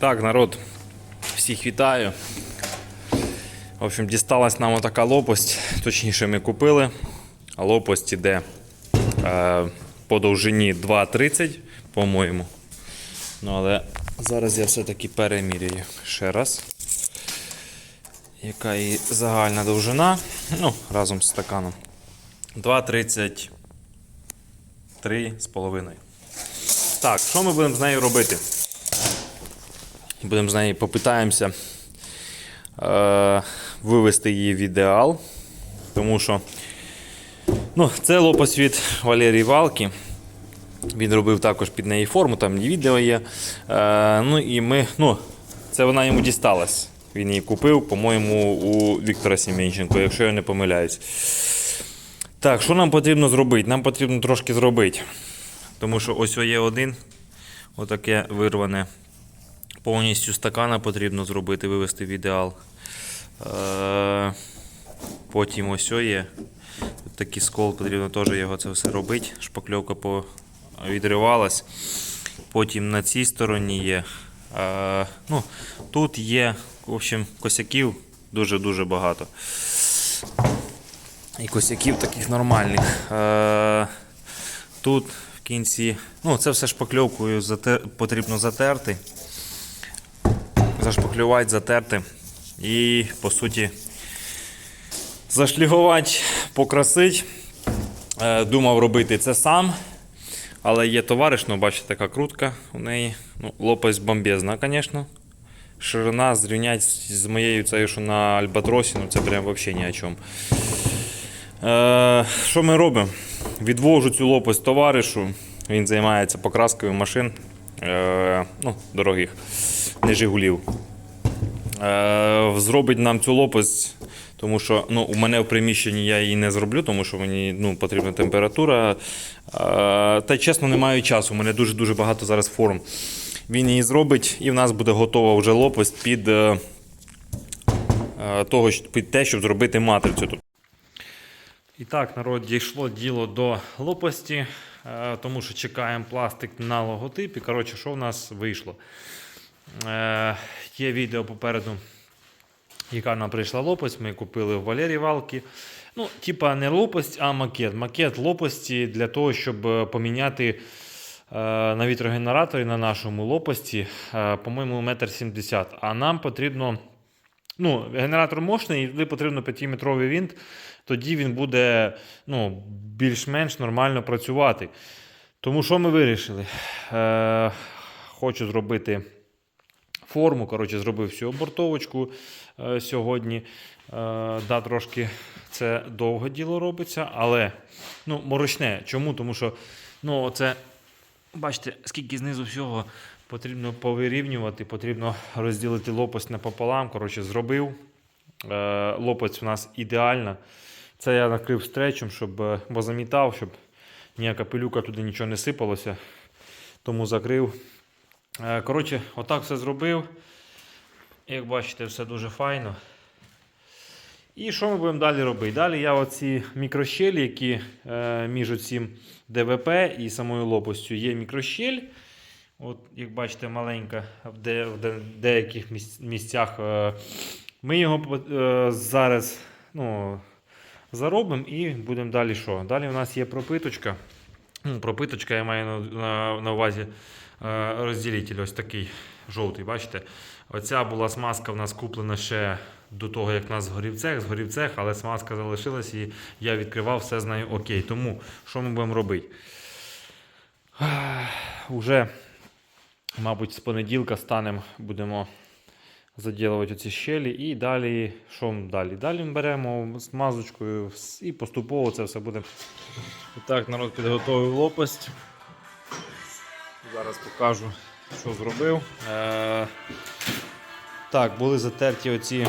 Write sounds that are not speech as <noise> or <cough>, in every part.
Так, народ, всіх вітаю. В общем, дісталась нам отака лопасть. Точніше, ми купили. Лопасть іде е, по довжині 2,30, по-моєму. Ну, але зараз я все-таки переміряю ще раз. Яка її загальна довжина? Ну, разом з стаканом. 2,33 з половиною. Так, що ми будемо з нею робити? Будемо з нею попитаємося е, вивести її в ідеал. Тому що ну, це лопасть від Валерії Валки. Він робив також під неї форму, там і відео є. Е, ну і ми, ну, це вона йому дісталась. Він її купив, по-моєму, у Віктора Сім'янченко, якщо я не помиляюсь. Так, що нам потрібно зробити? Нам потрібно трошки зробити. Тому що ось є один, отаке вирване. Повністю стакана потрібно зробити, вивести в ідеал. Е, Потім ось є. Тут такий скол, потрібно теж його це все робити. Шпакльовка відривалась. Потім на цій стороні є. Е, ну, тут є в общем, косяків дуже-дуже багато. І косяків таких нормальних. Е, тут в кінці, ну це все шпакльовкою потрібно затерти. Зашпаклювати, затерти. І по суті зашлігувати, покрасити. Е, думав робити це сам. Але є товариш, ну бачите, така крутка у неї. Ну, лопасть бомбезна, звісно. Ширина зрівнять з моєю цією, що на Альбатросі, ну це прям взагалі ні о чому. Е, що ми робимо? Відвожу цю лопасть товаришу. Він займається покраскою машин е, ну, дорогих, не Жигулів. Е, зробить нам цю лопасть, тому що ну, у мене в приміщенні я її не зроблю, тому що мені ну, потрібна температура. Е, та чесно, не маю часу. У мене дуже-дуже багато зараз форм. Він її зробить, і в нас буде готова вже лопасть під, е, того, під те, щоб зробити матрицю. І так, народ, дійшло діло до лопасті, тому що чекаємо пластик на логотипі. Коротше, що в нас вийшло? Е, Є відео попереду, яка нам прийшла лопасть. Ми купили в Валерії Валки. Ну, типа не лопасть, а макет. Макет лопасті для того, щоб е, поміняти е, на вітрогенераторі на нашому лопасті, е, по-моєму, 1,70 м. А нам потрібно. Ну, генератор мощний, і туди потрібно 5-метровий винт, тоді він буде ну, більш-менш нормально працювати. Тому що ми вирішили? Е, хочу зробити форму. Коротше, зробив всю обортовочку е, сьогодні. Е, да, трошки це довго діло робиться, але ну, морочне. Чому? Тому що ну, це, бачите, скільки знизу всього потрібно повирівнювати, потрібно розділити лопасть напополам. Коротше, зробив. Е, лопасть у нас ідеальна. Це я накрив стречем, щоб е, бо замітав, щоб ніяка пилюка туди нічого не сипалося. Тому закрив. Е, Коротше, отак все зробив. Як бачите, все дуже файно. І що ми будемо далі робити? Далі я оці мікрощелі, які е, між цим ДВП і самою лопастю є мікрощель. От, як бачите, маленька в, в деяких місцях. Ми його зараз ну, заробимо і будемо далі що? Далі у нас є пропиточка. Ну, пропиточка, я маю на, на, на увазі е, розділитель ось такий жовтий, бачите? Оця була смазка в нас куплена ще до того, як в нас згорів цех, згорів цех, але смазка залишилась і я відкривав, все з нею окей. Тому що ми будемо робити? Уже, мабуть, з понеділка станемо, будемо заділувати ці щелі. І далі, що ми далі? Далі ми беремо смазочкою і поступово це все буде. І так, народ підготовив лопасть. Зараз покажу, що зробив. Е, так, були затерті оці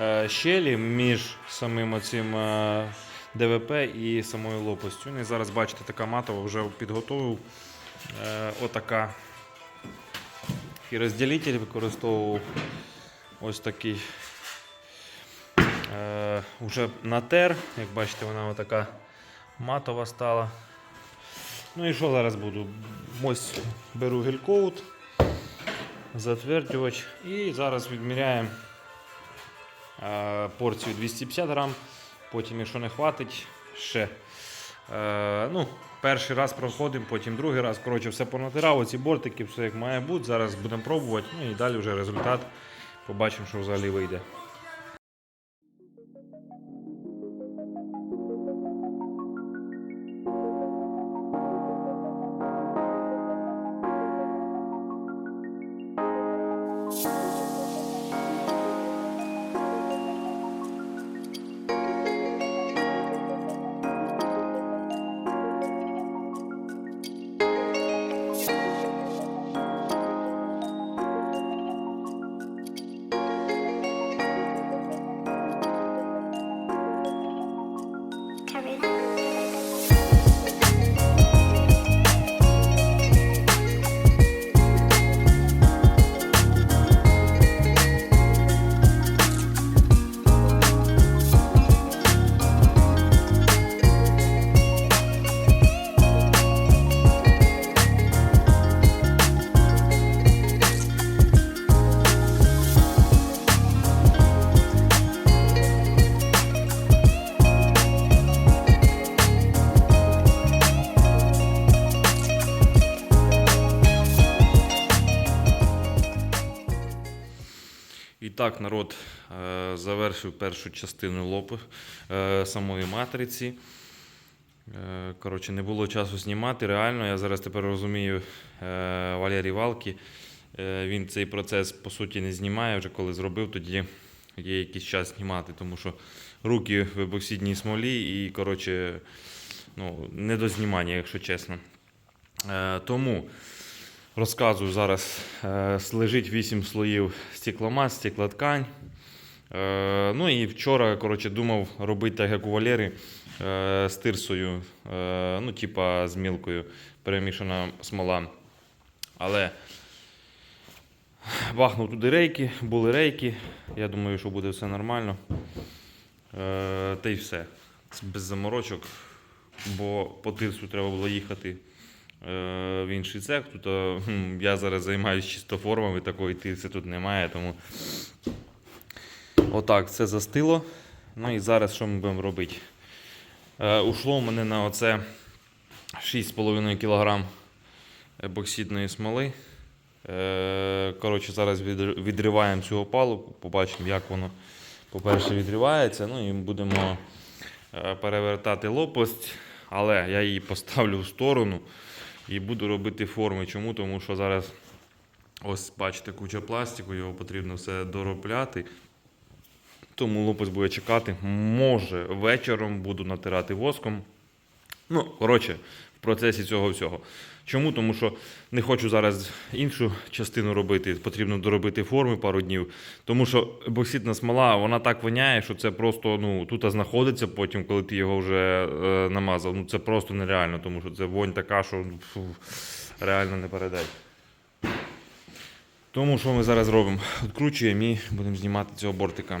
е, щелі між самим оцим е, ДВП і самою лопастю. Ну, І зараз бачите, така матова вже підготовив. Е, отака. І розділитель використовував ось такий. Е, уже натер, як бачите, вона отака матова стала. Ну і що зараз буду? Ось беру гелькоут затвердювач. І зараз відміряємо е, порцію 250 грам. Потім, якщо не хватить, ще. Е, ну, перший раз проходимо, потім другий раз. Коротше, все понатирав, оці бортики, все як має бути. Зараз будемо пробувати. Ну і далі вже результат. Побачимо, що взагалі вийде. Так, народ е, завершив першу частину лопи е, самої матриці. Е, Коротше, не було часу знімати. Реально, я зараз тепер розумію Валерій Валки. Він цей процес по суті не знімає. Вже коли зробив, тоді є якийсь час знімати, тому що руки в ебоксидній смолі і коротше, ну, не до знімання, якщо чесно. Тому розказую зараз. Е, Лежить 8 слоїв стекломас, стеклоткань. Е, Ну і вчора коротше, думав робити так, як у Валери, е, з тирсою, ну, типа з мілкою, перемішана смола. Але бахнув туди рейки, були рейки. Я думаю, що буде все нормально. Та й все. Без заморочок, бо по тирсу треба було їхати в інший цех. Тут е, я зараз займаюся чисто формами, такої тирси тут немає, тому отак це застило. Ну і зараз що ми будемо робити? Е, ушло в мене на оце 6,5 кг ебоксидної смоли. Е, коротше, зараз відриваємо цю опалубку, побачимо, як воно, по-перше, відривається. Ну і будемо е, перевертати лопасть, але я її поставлю в сторону і буду робити форми. Чому? Тому що зараз ось бачите куча пластику, його потрібно все доробляти. Тому лопець буде чекати. Може, вечором буду натирати воском. Ну, коротше, в процесі цього всього. Чому? Тому що не хочу зараз іншу частину робити, потрібно доробити форми пару днів. Тому що бокситна смола, вона так воняє, що це просто ну, тут знаходиться потім, коли ти його вже е, намазав. Ну, це просто нереально, тому що це вонь така, що фу, реально не передай. Тому що ми зараз робимо? Відкручуємо і будемо знімати цього бортика.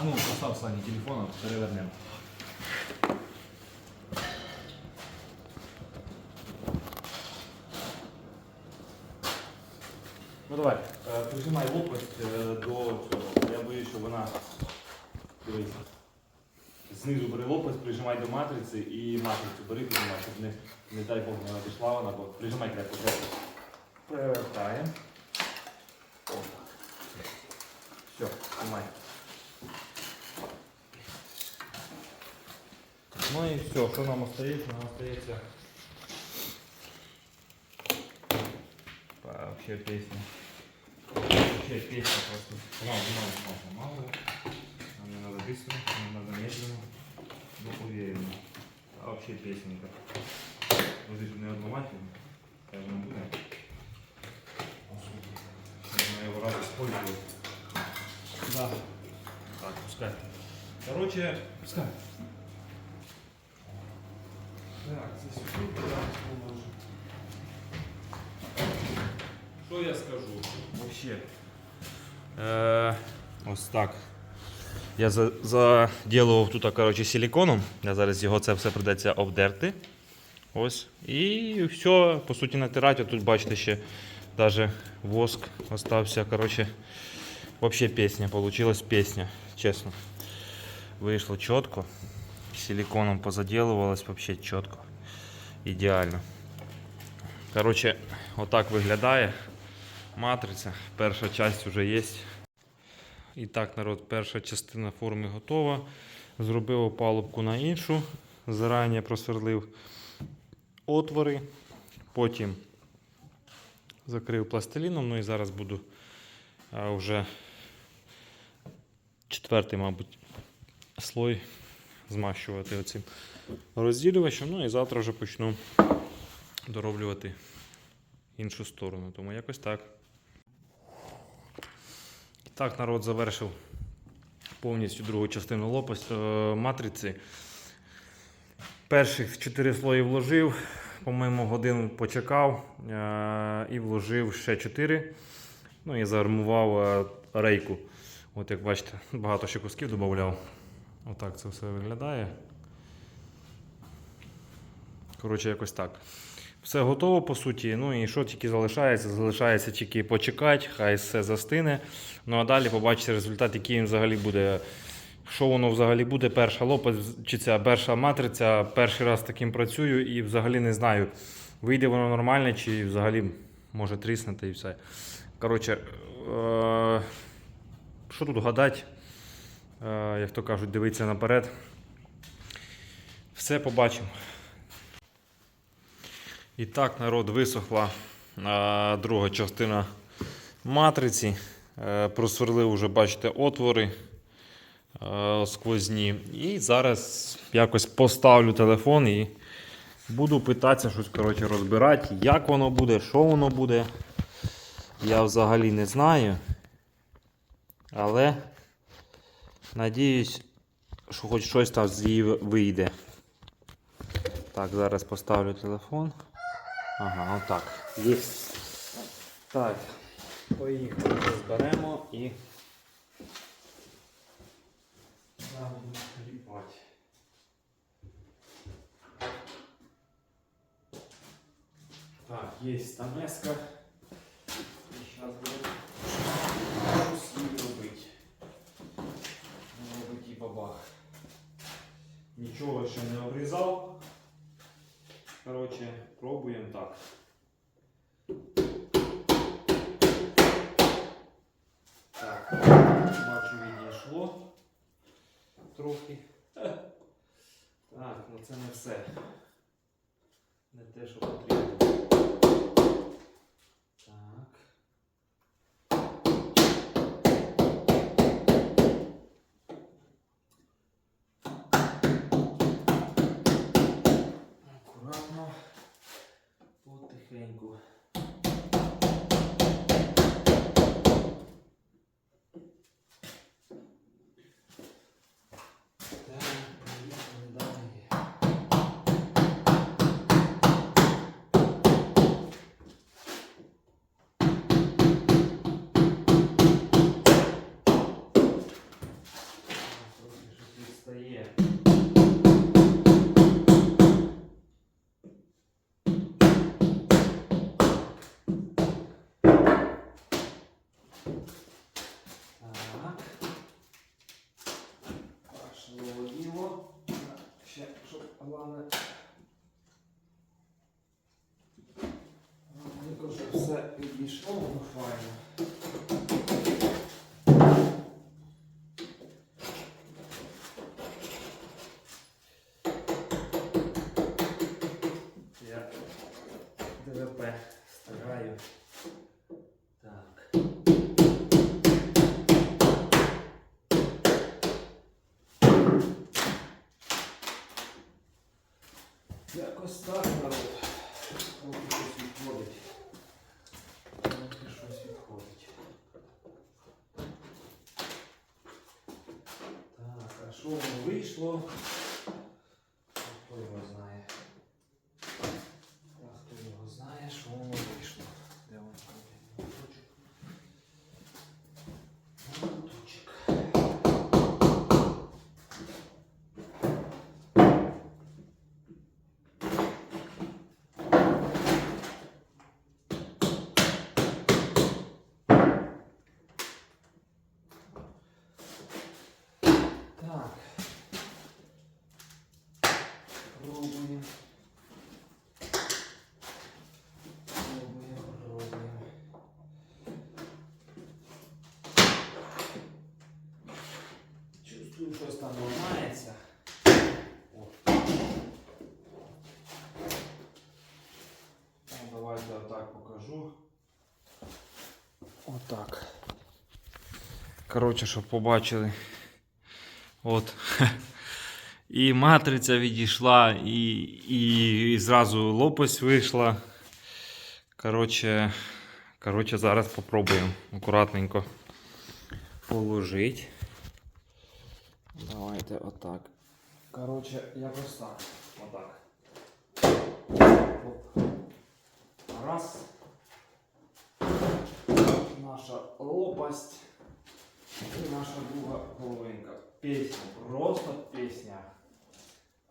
А ну, постав Сані телефон, перевернемо. Ну давай, е, прижимай лопасть е, до цього. Я боюсь, що вона. Дивись. Знизу бери лопасть, прижимай до матриці і матрицю бери, прижимай, щоб не, не дай Бог не пішла вона, бо прижимай крепко. крепко. Перевертаємо. Все, тримай. Ну і все, що нам остається? Нам остається. Вообще песня. Вообще песня просто. Мало, мало, мало, мало. Нам не надо быстро, нам надо медленно. Ну, уверенно. А вообще песенка. Ну, здесь не одновательно. Я не буду. Можно его раз использовать. Да. Так, пускай. Короче, Пускай. Так, це сюди зараз положу. Що я скажу? Вообще. Е, ось так. Я за- заділував тут коротше, силіконом. Я зараз його це все придеться обдерти. Ось. І все, по суті, натирати. Тут бачите ще навіть воск остався. Коротше, вообще пісня. Получилась пісня, чесно. Вийшло чітко. Силиконом позаділувалось вообще чітко. Ідеально. Коротше, отак виглядає матриця. Перша частина вже є. І так, народ, перша частина форми готова. Зробив опалубку на іншу. Зарані просверлив отвори. Потім закрив пластиліном. Ну і зараз буду вже четвертий, мабуть, слой змащувати оцим розділювачем. Ну і завтра вже почну дороблювати іншу сторону. Тому якось так. Так, народ завершив повністю другу частину лопасть, е, матриці. Перших 4 слої вложив, по-моєму, годину почекав е, і вложив ще 4. Ну і заармував е, рейку. От як бачите, багато ще кусків додавав. Отак це все виглядає. Коротше, якось так. Все готово по суті. Ну і що тільки залишається? Залишається тільки почекати, хай все застине. Ну а далі побачите результат, який він взагалі буде. Що воно взагалі буде, перша лопа чи ця перша матриця. Перший раз таким працюю і взагалі не знаю, вийде воно нормально, чи взагалі може тріснути і все. Коротше, е- що тут гадати, як то кажуть, дивитися наперед. Все побачимо. І так, народ, висохла друга частина матриці. Е, просверлив вже, бачите, отвори е, сквозні. І зараз якось поставлю телефон і буду питатися щось коротше, розбирати, як воно буде, що воно буде. Я взагалі не знаю. Але надіюсь, що хоч щось там з вийде. Так, зараз поставлю телефон. Ага, отак. Є. Так. Поїхали, зберемо і. Будемо кліпати. Так, є стамеска. І зараз щось їй робити. Робити і бабах. Нічого ще не обрізав. Коротше, пробуємо так. Так, бачу, відійшло трохи. Так, ну це не все. Не те, що потрібно. elenco. Воно вийшло? Хто його знає? А хто його знає, що воно вийшло? Де воно моточок? Моточок. Так. Пробуємо. Пробуємо, пробуємо. Чувствую, щось там ламається. О. Ну, давайте отак покажу. Отак. Коротше, щоб побачили. От. <laughs> І матриця відійшла, і, і, і зразу лопасть вийшла. Коротше, коротше, зараз попробуємо акуратненько положити. Давайте отак. Коротше, якось так. Отак. Оп. Раз. Наша лопасть. І наша друга половинка. Пісня, просто пісня.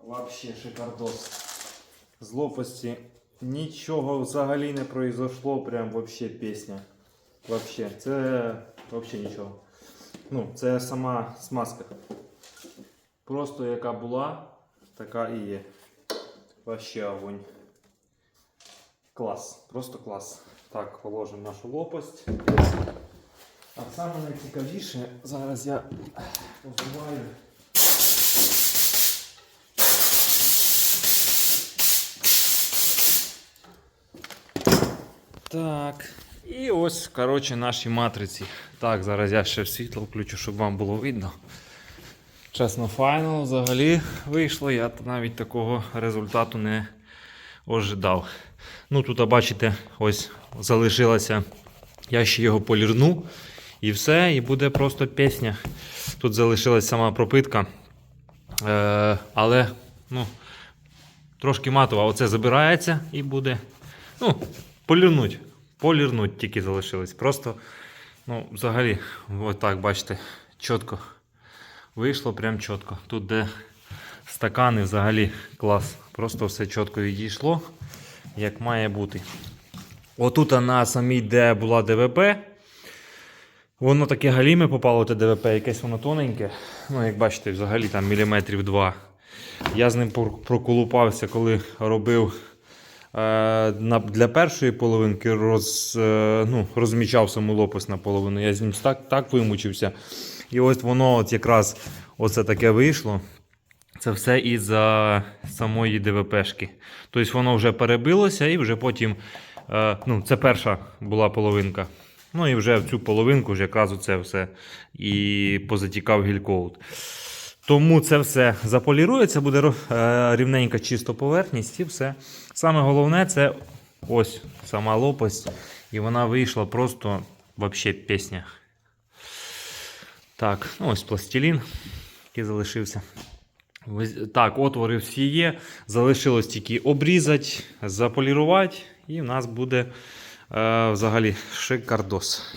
Вообще шикардос. З лопасті нічого взагалі не произошло, прям вообще пісня. Вообще, це вообще нічого. Ну, це сама смазка. Просто яка була, така і є. Вообще огонь. Клас, просто клас. Так, положимо нашу лопасть. А саме найцікавіше, зараз я позбуваю. Так. І ось, коротше, наші матриці. Так, зараз я ще світло включу, щоб вам було видно. Чесно, файно взагалі вийшло. Я навіть такого результату не ожидав. Ну, тут, бачите, ось залишилося. Я ще його полірну. І все, і буде просто пісня. Тут залишилась сама пропитка. Е, але ну, трошки матова. Оце забирається і буде. Ну, полірнуть. Полірнуть тільки залишилось. Просто, ну, взагалі, отак, бачите, чітко. Вийшло прям чітко. Тут, де стакани, взагалі клас. Просто все чітко відійшло, як має бути. Отут на самій, де була ДВП, Воно таке галіме попало те ДВП, якесь воно тоненьке. Ну, як бачите, взагалі там міліметрів два. Я з ним проколупався, коли робив е, для першої половинки, роз, е, ну, розмічав саму лопасть наполовину. Я з ним так, так вимучився. І ось воно от якраз оце таке вийшло. Це все із-за самої ДВПшки. Тобто воно вже перебилося і вже потім. Е, ну, це перша була половинка. Ну і вже в цю половинку ж якраз оце все і позатікав гількоут. Тому це все заполірується, буде е, рівненька чисто поверхність і все. Саме головне це ось сама лопасть. І вона вийшла просто вообще пісня. Так, ну ось пластилін, який залишився. Так, отвори всі є. Залишилось тільки обрізати, заполірувати, і в нас буде е, взагалі шикардос.